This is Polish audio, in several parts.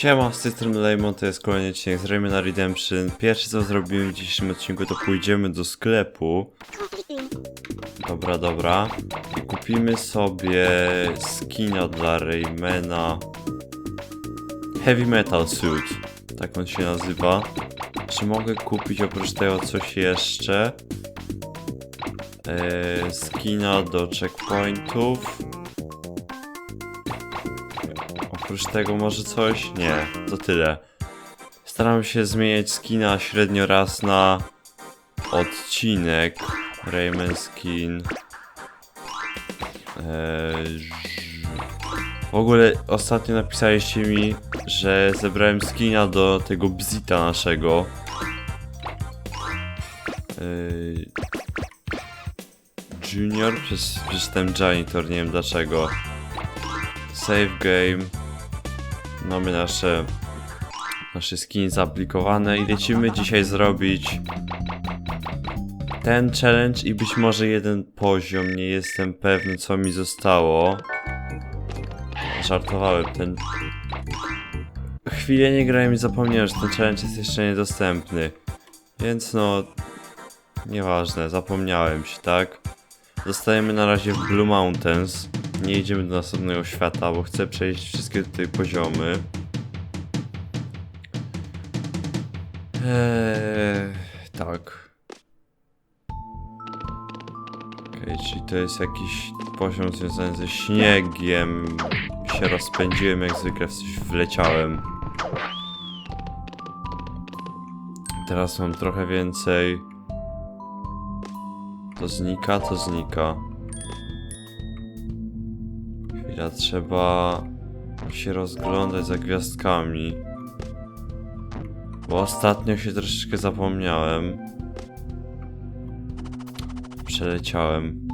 Siema, z tej strony to jest kolejny odcinek z Rayman Redemption. Pierwsze co zrobimy w dzisiejszym odcinku to pójdziemy do sklepu. Dobra, dobra. I kupimy sobie skina dla Raymana. Heavy Metal Suit, tak on się nazywa. Czy mogę kupić oprócz tego coś jeszcze? Eee, skina do checkpointów. Oprócz tego może coś? Nie, to tyle. Staram się zmieniać skina średnio raz na odcinek. Rayman skin. Eee, w ogóle ostatnio napisaliście mi, że zebrałem skina do tego bzita naszego. Eee, Junior? Przeczytałem janitor, nie wiem dlaczego. Save game. Mamy nasze nasze skiny zaaplikowane i lecimy dzisiaj zrobić ten challenge i być może jeden poziom. Nie jestem pewny co mi zostało. Żartowałem ten. Chwilę nie grałem i zapomniałem, że ten challenge jest jeszcze niedostępny. Więc no. Nieważne, zapomniałem się, tak? Zostajemy na razie w Blue Mountains. Nie idziemy do następnego świata, bo chcę przejść wszystkie tutaj poziomy. Eee, tak. Okej, czyli to jest jakiś poziom związany ze śniegiem. Się rozpędziłem, jak zwykle w coś wleciałem. Teraz mam trochę więcej. To znika, to znika. Chwila, trzeba się rozglądać za gwiazdkami. Bo ostatnio się troszeczkę zapomniałem. Przeleciałem.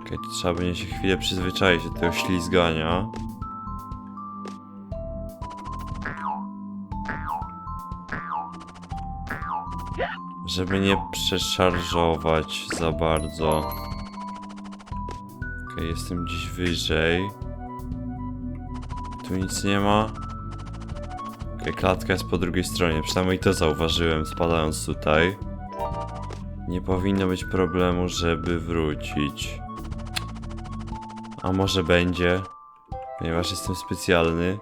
Okej, tu trzeba będzie się chwilę przyzwyczaić do tego ślizgania. Żeby nie przeszarżować za bardzo. Jestem gdzieś wyżej. Tu nic nie ma. Okej, klatka jest po drugiej stronie. Przynajmniej to zauważyłem spadając tutaj. Nie powinno być problemu, żeby wrócić. A może będzie? Ponieważ jestem specjalny.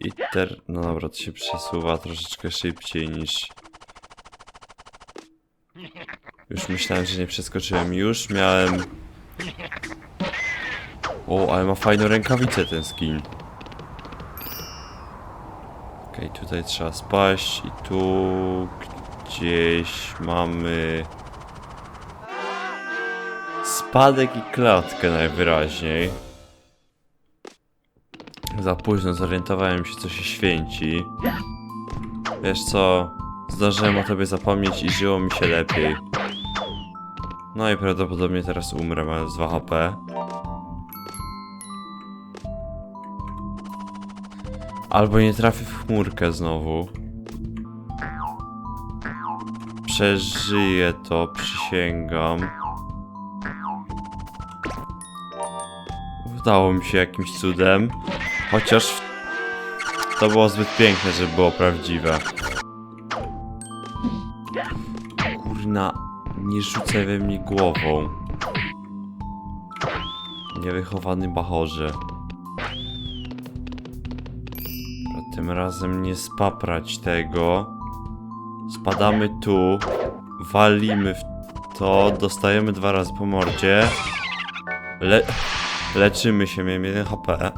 I ter... No dobra, to się przesuwa troszeczkę szybciej niż... Już myślałem, że nie przeskoczyłem. Już miałem... O, ale ma fajną rękawicę ten skin. Okej, tutaj trzeba spaść i tu gdzieś mamy spadek i klatkę najwyraźniej. Za późno zorientowałem się co się święci. Wiesz co, zdążyłem o tobie zapomnieć i żyło mi się lepiej. No i prawdopodobnie teraz umrę mając 2 HP. Albo nie trafię w chmurkę znowu. Przeżyję to, przysięgam. Udało mi się jakimś cudem. Chociaż to było zbyt piękne, żeby było prawdziwe. Nie rzucaj we mnie głową. Niewychowany bachorze. A tym razem nie spaprać tego. Spadamy tu. Walimy w to. Dostajemy dwa razy po mordzie. Le leczymy się, miałem 1 HP.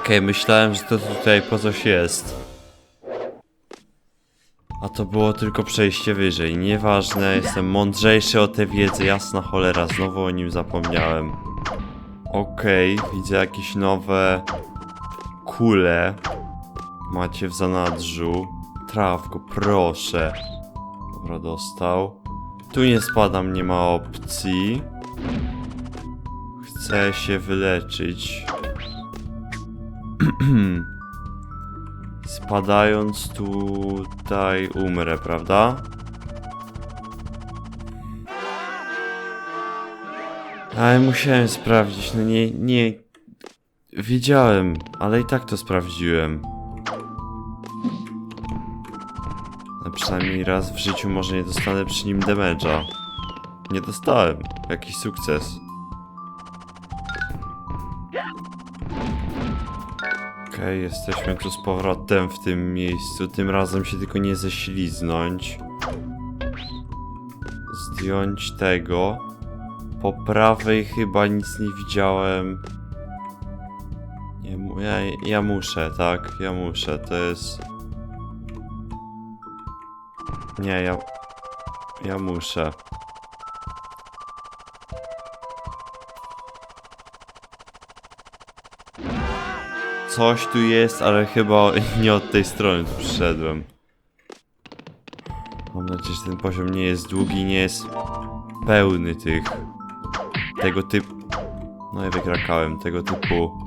Okej, myślałem, że to tutaj po coś jest. A to było tylko przejście wyżej. Nieważne, jestem mądrzejszy o tę wiedzę, jasna cholera, znowu o nim zapomniałem. Okej, widzę jakieś nowe kule. Macie w zanadrzu. Traf go, proszę. Dobra, dostał. Tu nie spadam, nie ma opcji. Chcę się wyleczyć. Padając tutaj umrę, prawda? Ale musiałem sprawdzić, no nie, nie... Wiedziałem, ale i tak to sprawdziłem. No przynajmniej raz w życiu może nie dostanę przy nim damage'a. Nie dostałem. Jakiś sukces. Okej, jesteśmy tu z powrotem w tym miejscu. Tym razem się tylko nie ześliznąć. Zdjąć tego. Po prawej chyba nic nie widziałem. Nie, ja, ja muszę, tak? Ja muszę, to jest... Nie, ja... Ja muszę. Coś tu jest, ale chyba nie od tej strony tu przyszedłem. Mam nadzieję, że ten poziom nie jest długi, nie jest pełny tych... Tego typu... No i wykrakałem, tego typu...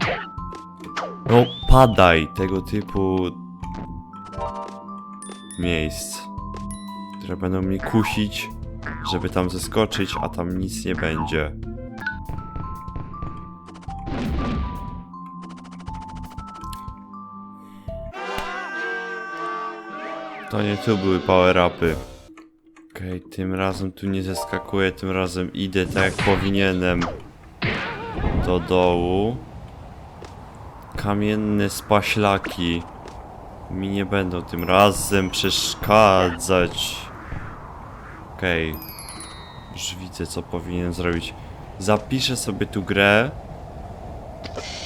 No, padaj! Tego typu... Miejsc. Które będą mnie kusić, żeby tam zeskoczyć, a tam nic nie będzie. To nie tu były power-upy. Okej, tym razem tu nie zeskakuję, tym razem idę tak jak powinienem do dołu. Kamienne spaślaki mi nie będą tym razem przeszkadzać. Okej, już widzę co powinienem zrobić. Zapiszę sobie tu grę,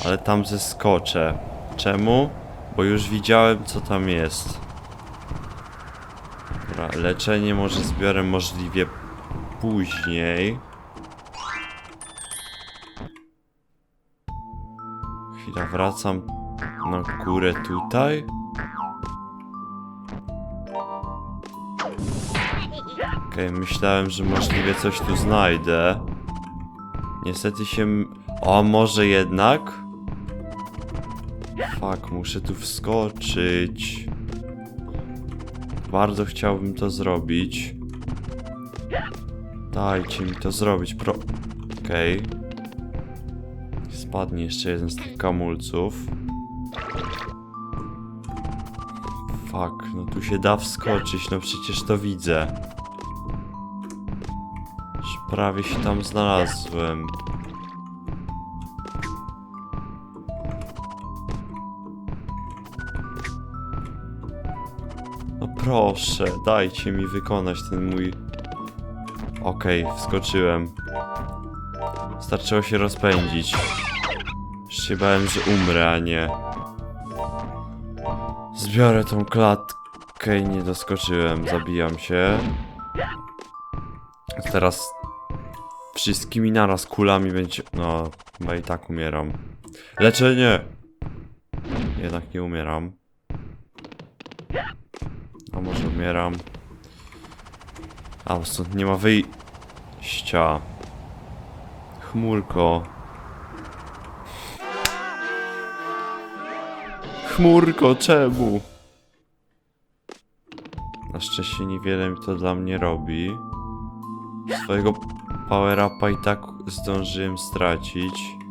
ale tam zeskoczę. Czemu? Bo już widziałem co tam jest. Dobra, leczenie może zbiorę możliwie później. Chwila, wracam na górę tutaj. Okej, myślałem, że możliwie coś tu znajdę. Niestety się... O, może jednak? Fuck, muszę tu wskoczyć. Bardzo chciałbym to zrobić. Dajcie mi to zrobić, pro... Okej. Spadnie jeszcze jeden z tych kamulców. Fuck, no tu się da wskoczyć, no przecież to widzę. Już prawie się tam znalazłem. Proszę, dajcie mi wykonać ten mój... Okej, wskoczyłem. Starczyło się rozpędzić. Już się bałem, że umrę, a nie. Zbiorę tą klatkę i nie doskoczyłem. Zabijam się. Teraz wszystkimi naraz kulami będzie... No, chyba i tak umieram. Leczenie! Jednak nie umieram. A może umieram. A, stąd nie ma wyjścia. Chmurko. Chmurko, czemu? Na szczęście niewiele mi to dla mnie robi. Swojego power-upa i tak zdążyłem stracić.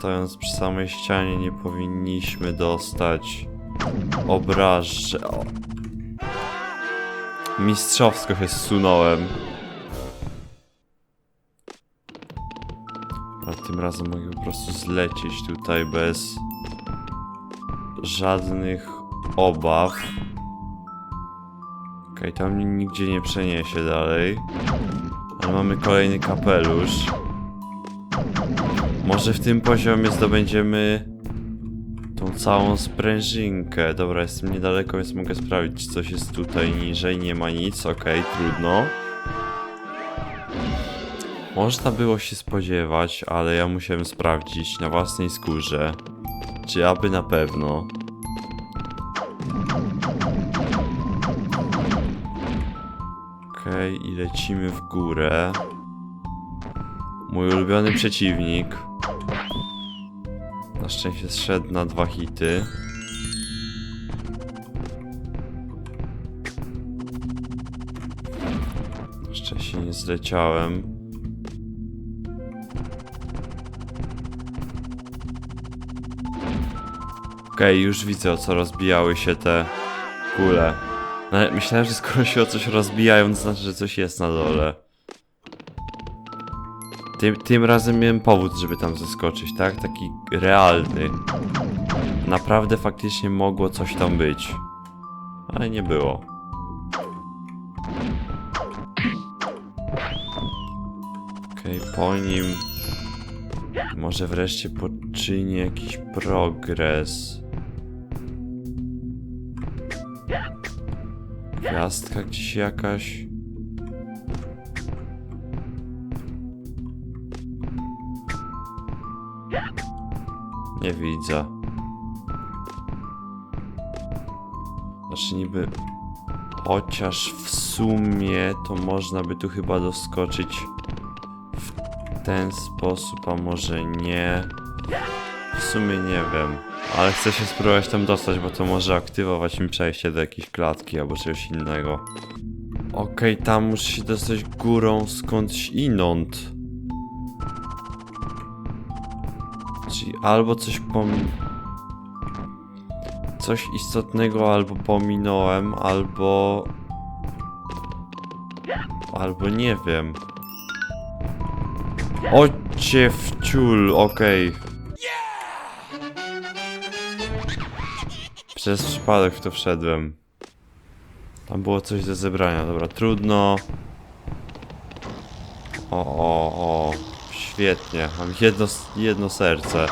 Stojąc przy samej ścianie nie powinniśmy dostać obraż... Mistrzowsko się zsunąłem. Tym razem mogę po prostu zlecieć tutaj bez żadnych obaw. Okej, tam mnie nigdzie nie przeniesie dalej. Ale mamy kolejny kapelusz. Może w tym poziomie zdobędziemy tą całą sprężynkę. Dobra, jestem niedaleko, więc mogę sprawdzić, czy coś jest tutaj niżej. Nie ma nic, okej, trudno. Można było się spodziewać, ale ja musiałem sprawdzić na własnej skórze, czy aby na pewno. Okej, i lecimy w górę. Mój ulubiony przeciwnik. Na szczęście zszedł na dwa hity. się nie zleciałem. Okej, już widzę o co rozbijały się te kule. Myślałem, że skoro się o coś rozbijają, to znaczy, że coś jest na dole. Tym, tym razem miałem powód, żeby tam zeskoczyć, tak? Taki realny. Naprawdę faktycznie mogło coś tam być. Ale nie było. Okej, po nim może wreszcie poczyni jakiś progres. Gwiazdka gdzieś jakaś. Nie widzę. Znaczy niby... Chociaż w sumie to można by tu chyba doskoczyć w ten sposób, a może nie. W sumie nie wiem. Ale chcę się spróbować tam dostać, bo to może aktywować mi przejście do jakiejś klatki albo czegoś innego. Okej, tam muszę się dostać górą skądś inąd. Albo coś pom... Coś istotnego albo pominąłem, albo... Albo nie wiem. Ocie w ciul, okej. Przez przypadek w to wszedłem. Tam było coś do zebrania, dobra, trudno. O, o, o, świetnie. Mam jedno, jedno serce.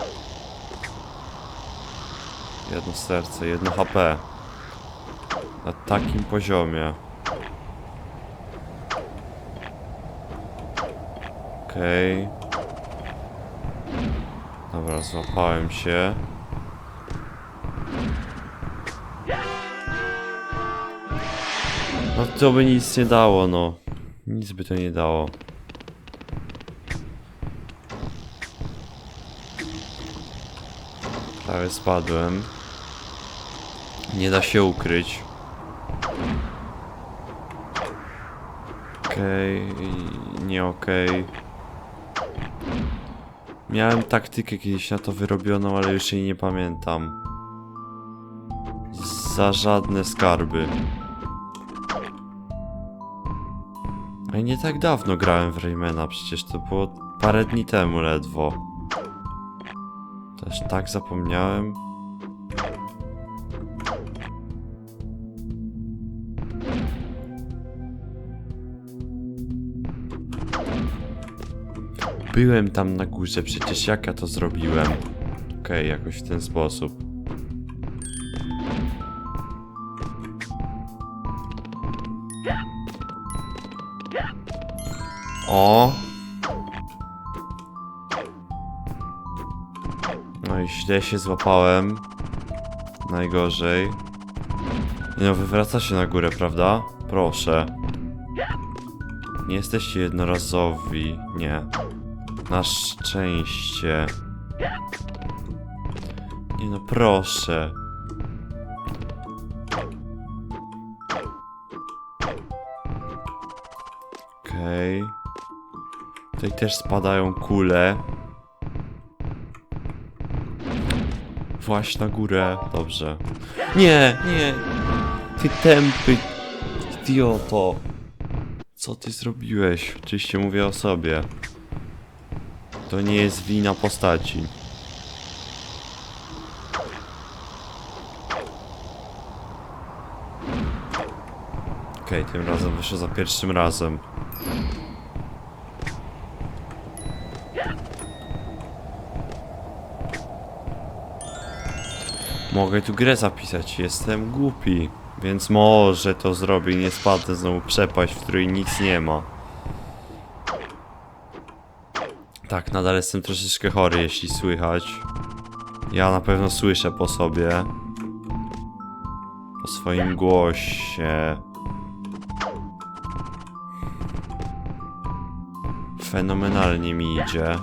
Jedno serce, jedno HP. Na takim poziomie. Okej. Dobra, złapałem się. No to by nic nie dało, no. Nic by to nie dało. Prawie spadłem. Nie da się ukryć. Okej, nie okej. Miałem taktykę kiedyś na to wyrobioną, ale już jej nie pamiętam. Za żadne skarby. A nie tak dawno grałem w Raymana, przecież to było parę dni temu ledwo. Też tak zapomniałem. Byłem tam na górze, przecież jak ja to zrobiłem? Okej, jakoś w ten sposób. O! No i źle się złapałem. Najgorzej. No, wywraca się na górę, prawda? Proszę. Nie jesteście jednorazowi. Nie. Na szczęście. Nie no, proszę. Okej. Tutaj też spadają kule. Właśnie na górę. Dobrze. Nie, nie. Ty tępy idioto. Co ty zrobiłeś? Oczywiście mówię o sobie. To nie jest wina postaci. Okej, tym razem wyszło za pierwszym razem. Mogę tu grę zapisać, jestem głupi. Więc może to zrobię nie spadnę znowu przepaść, w której nic nie ma. Tak, nadal jestem troszeczkę chory, jeśli słychać. Ja na pewno słyszę po sobie. Po swoim głosie. Fenomenalnie mi idzie.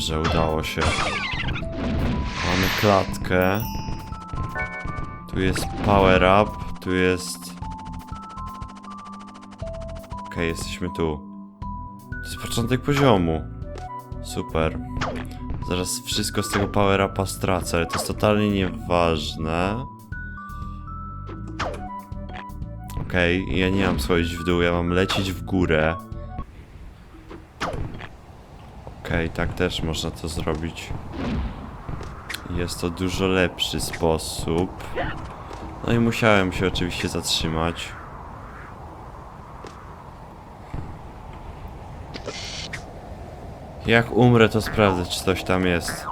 Dobrze, udało się. Mamy klatkę. Tu jest power up, tu jest... Okej, jesteśmy tu. To jest początek poziomu. Super. Zaraz wszystko z tego power upa stracę, ale to jest totalnie nieważne. Okej, ja nie mam schodzić w dół, ja mam lecieć w górę. Okej, tak też można to zrobić. Jest to dużo lepszy sposób. No i musiałem się oczywiście zatrzymać. Jak umrę, to sprawdzę, czy coś tam jest.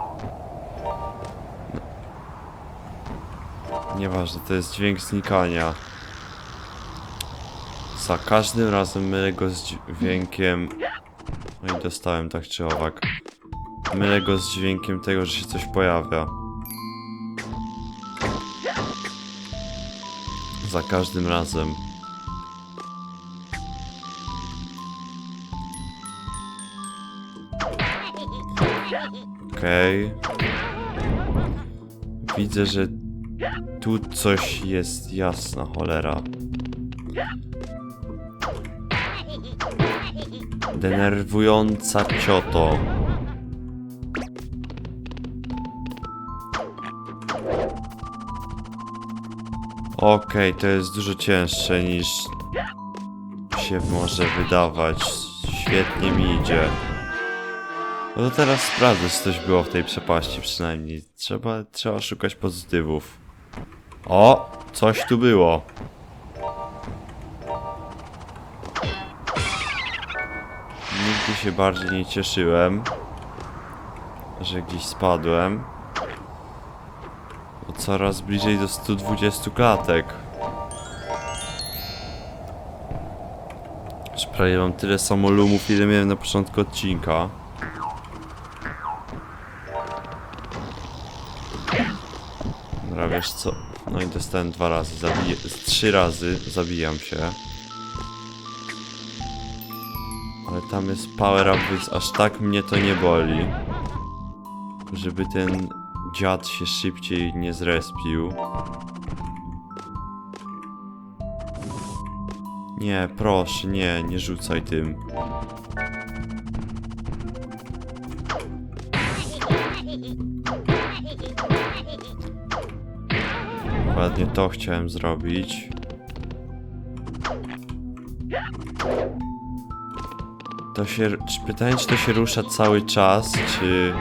No. Nieważne, to jest dźwięk znikania. Za każdym razem mylę go z dźwiękiem... No i dostałem tak czy owak. Mylę go z dźwiękiem tego, że się coś pojawia. Za każdym razem. Okej. Widzę, że tu coś jest jasna cholera. Denerwująca cioto. Okej, to jest dużo cięższe niż się może wydawać. Świetnie mi idzie. No to teraz sprawdzę, czy coś było w tej przepaści przynajmniej. Trzeba, trzeba szukać pozytywów. O! Coś tu było. Się bardziej nie cieszyłem, że gdzieś spadłem. Bo coraz bliżej do 120 klatek. Już prawie mam tyle samo lumów, ile miałem na początku odcinka. Dobra, wiesz co? No i dostałem dwa razy, zabiję, trzy razy zabijam się. Tam jest power up, więc aż tak mnie to nie boli. Żeby ten dziad się szybciej nie zrespił. Nie, proszę, nie, nie rzucaj tym. Dokładnie to chciałem zrobić. To się. Czy pytanie, czy to się rusza cały czas, czy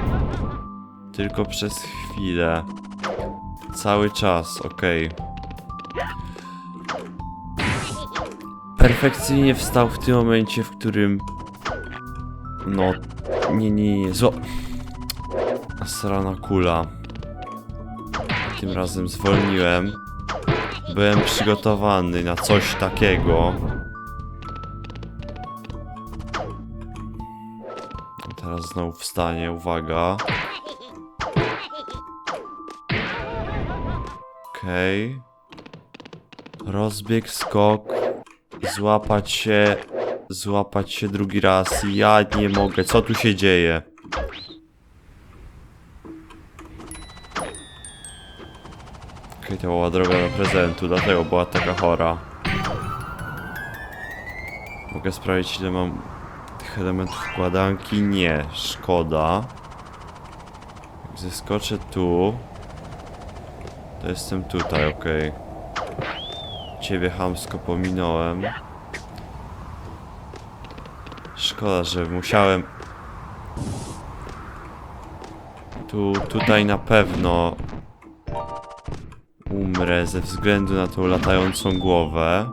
tylko przez chwilę? Cały czas, okej. Perfekcyjnie wstał w tym momencie, w którym. No. Nie, nie, nie. Zło. Srana kula. Tym razem zwolniłem. Byłem przygotowany na coś takiego. Znowu wstanie, uwaga. Okej. Rozbieg, skok. Złapać się. Złapać się drugi raz. Ja nie mogę. Co tu się dzieje? Okej, to była droga do prezentu, dlatego była taka chora. Mogę sprawdzić ile mam tych elementów wkładanki? Nie, szkoda. Jak zeskoczę tu, to jestem tutaj, okej. Ciebie hamsko pominąłem. Szkoda, że musiałem... Tu, tutaj na pewno umrę ze względu na tą latającą głowę.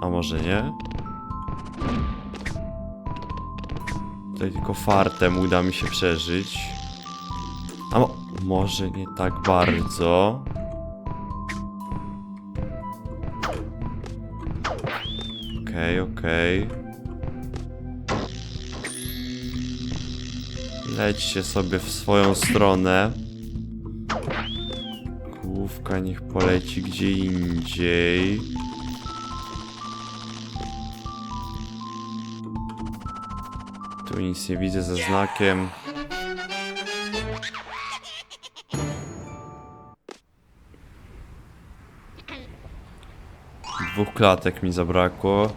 A może nie? Tutaj tylko fartem uda mi się przeżyć. A mo może nie tak bardzo. Okej, okej. Lećcie sobie w swoją stronę. Główka niech poleci gdzie indziej. Tu nic nie widzę ze znakiem. Dwóch klatek mi zabrakło.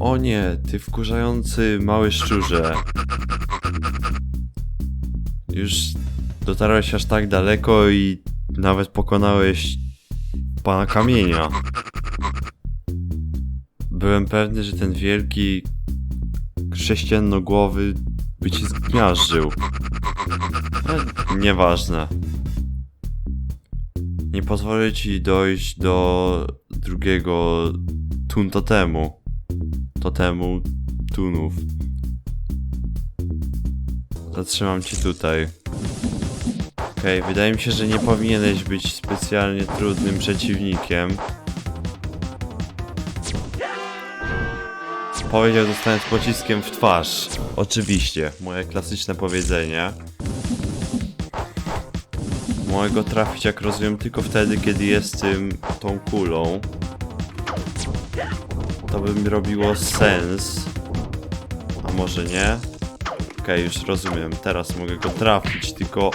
O nie, ty wkurzający mały szczurze. Już dotarłeś aż tak daleko i nawet pokonałeś pana kamienia. Byłem pewny, że ten wielki chrześcijanogłowy by ci zmiażdżył. Ale nieważne. Nie pozwolę ci dojść do drugiego tun totemu. Totemu tunów. Zatrzymam cię tutaj. Okej, wydaje mi się, że nie powinieneś być specjalnie trudnym przeciwnikiem. Powiedział dostając pociskiem w twarz. Oczywiście, moje klasyczne powiedzenie. Mogę go trafić, jak rozumiem, tylko wtedy, kiedy jestem tą kulą. To by mi robiło sens. A może nie? Okej, już rozumiem. Teraz mogę go trafić, tylko...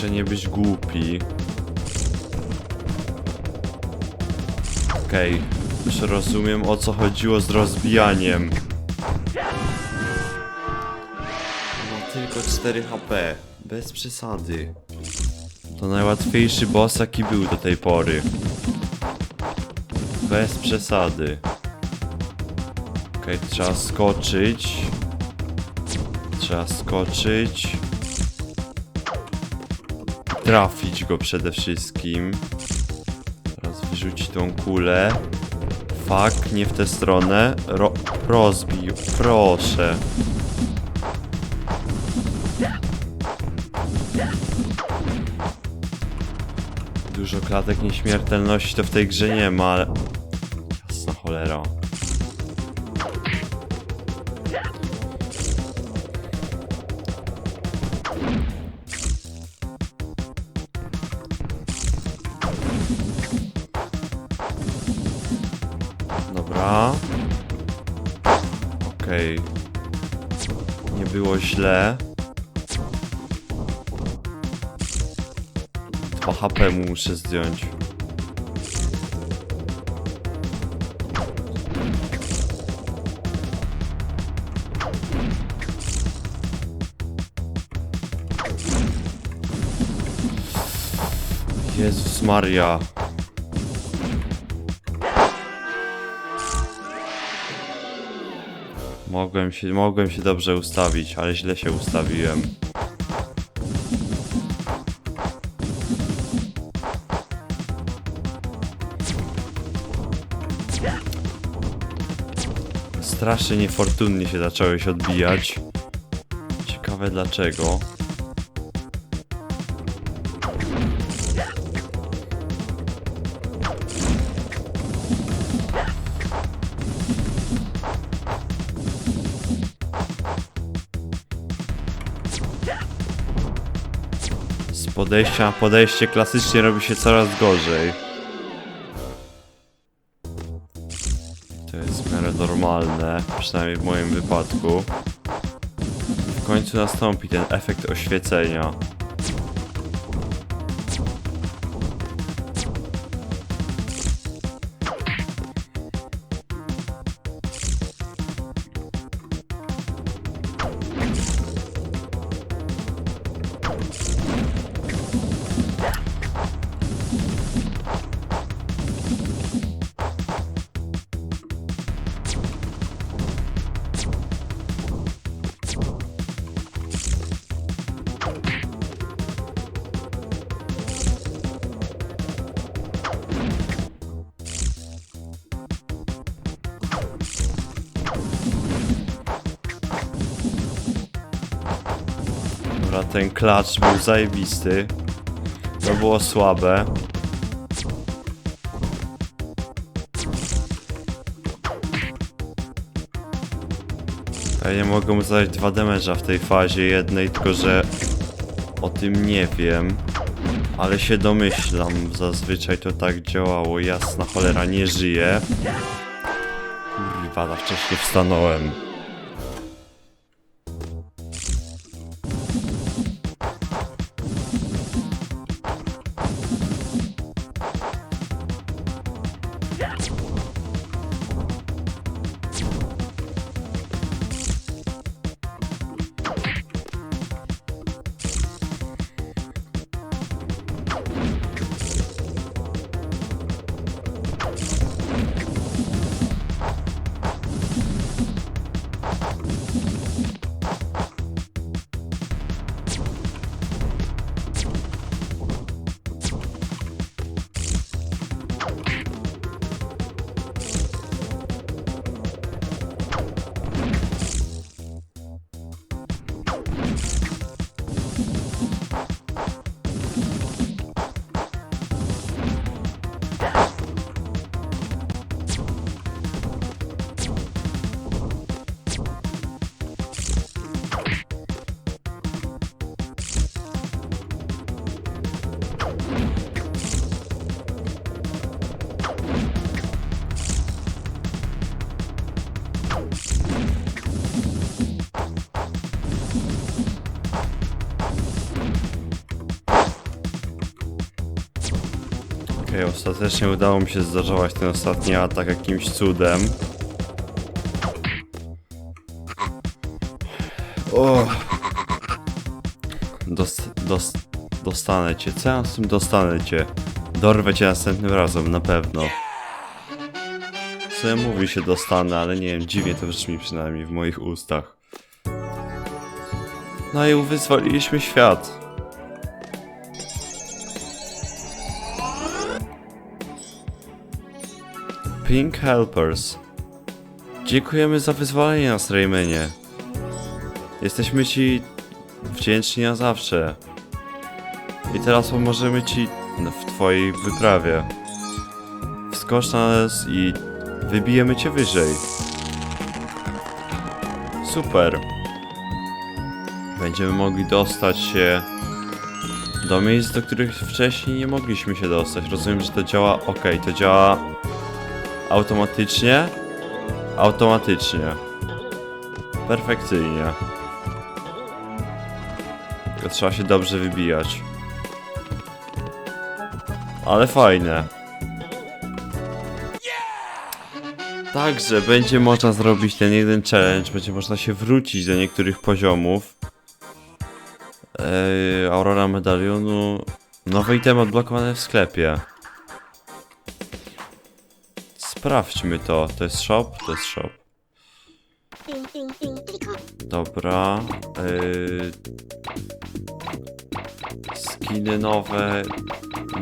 Muszę nie być głupi. Okej, już rozumiem o co chodziło z rozbijaniem. Ma tylko 4 HP, bez przesady. To najłatwiejszy boss jaki był do tej pory. Bez przesady. Okej, trzeba skoczyć. Trzeba skoczyć. Trafić go przede wszystkim. Teraz wyrzucić tą kulę. Fuck, nie w tę stronę. Ro rozbij, proszę. Dużo klatek nieśmiertelności to w tej grze nie ma, ale... Dobra. Okej. Nie było źle. 2 HP mu muszę zdjąć. Maria. Mogłem się, mogłem się dobrze ustawić, ale źle się ustawiłem. Strasznie niefortunnie się zacząłeś odbijać. Ciekawe dlaczego. Podejścia na podejście klasycznie robi się coraz gorzej. To jest w miarę normalne, przynajmniej w moim wypadku. W końcu nastąpi ten efekt oświecenia. Ten klacz był zajebisty. To było słabe. Ja nie mogę mu zadać dwa damage'a w tej fazie jednej, tylko że o tym nie wiem. Ale się domyślam, zazwyczaj to tak działało. Jasna cholera, nie żyje. Kurwa, za wcześnie wstanąłem. Ostatecznie udało mi się zdarzować ten ostatni atak jakimś cudem. O. Dost, dost, dostanę cię. Co ja z tym dostanę cię? Dorwę cię następnym razem, na pewno. Co ja mówi się dostanę, ale nie wiem, dziwnie to brzmi przynajmniej w moich ustach. No i wyzwoliliśmy świat. Pink Helpers. Dziękujemy za wyzwolenie nas, Raymanie. Jesteśmy ci wdzięczni na zawsze. I teraz pomożemy ci w twojej wyprawie. Wskocz na nas i wybijemy cię wyżej. Super. Będziemy mogli dostać się do miejsc, do których wcześniej nie mogliśmy się dostać. Rozumiem, że to działa. Ok, to działa automatycznie. Automatycznie. Perfekcyjnie. Tylko trzeba się dobrze wybijać. Ale fajne. Także będzie można zrobić ten jeden challenge, będzie można się wrócić do niektórych poziomów. Aurora medalionu. Nowe itemy odblokowane w sklepie. Sprawdźmy to. To jest shop? To jest shop. Dobra. Yy... Skiny nowe.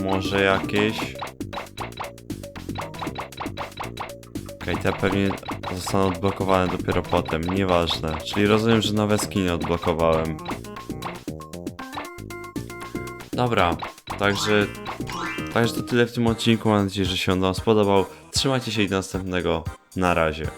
Może jakieś. Okej, te pewnie zostaną odblokowane dopiero potem. Nieważne. Czyli rozumiem, że nowe skiny odblokowałem. Dobra. Także. Także to tyle w tym odcinku. Mam nadzieję, że się on Wam spodobał. Trzymajcie się i do następnego. Na razie.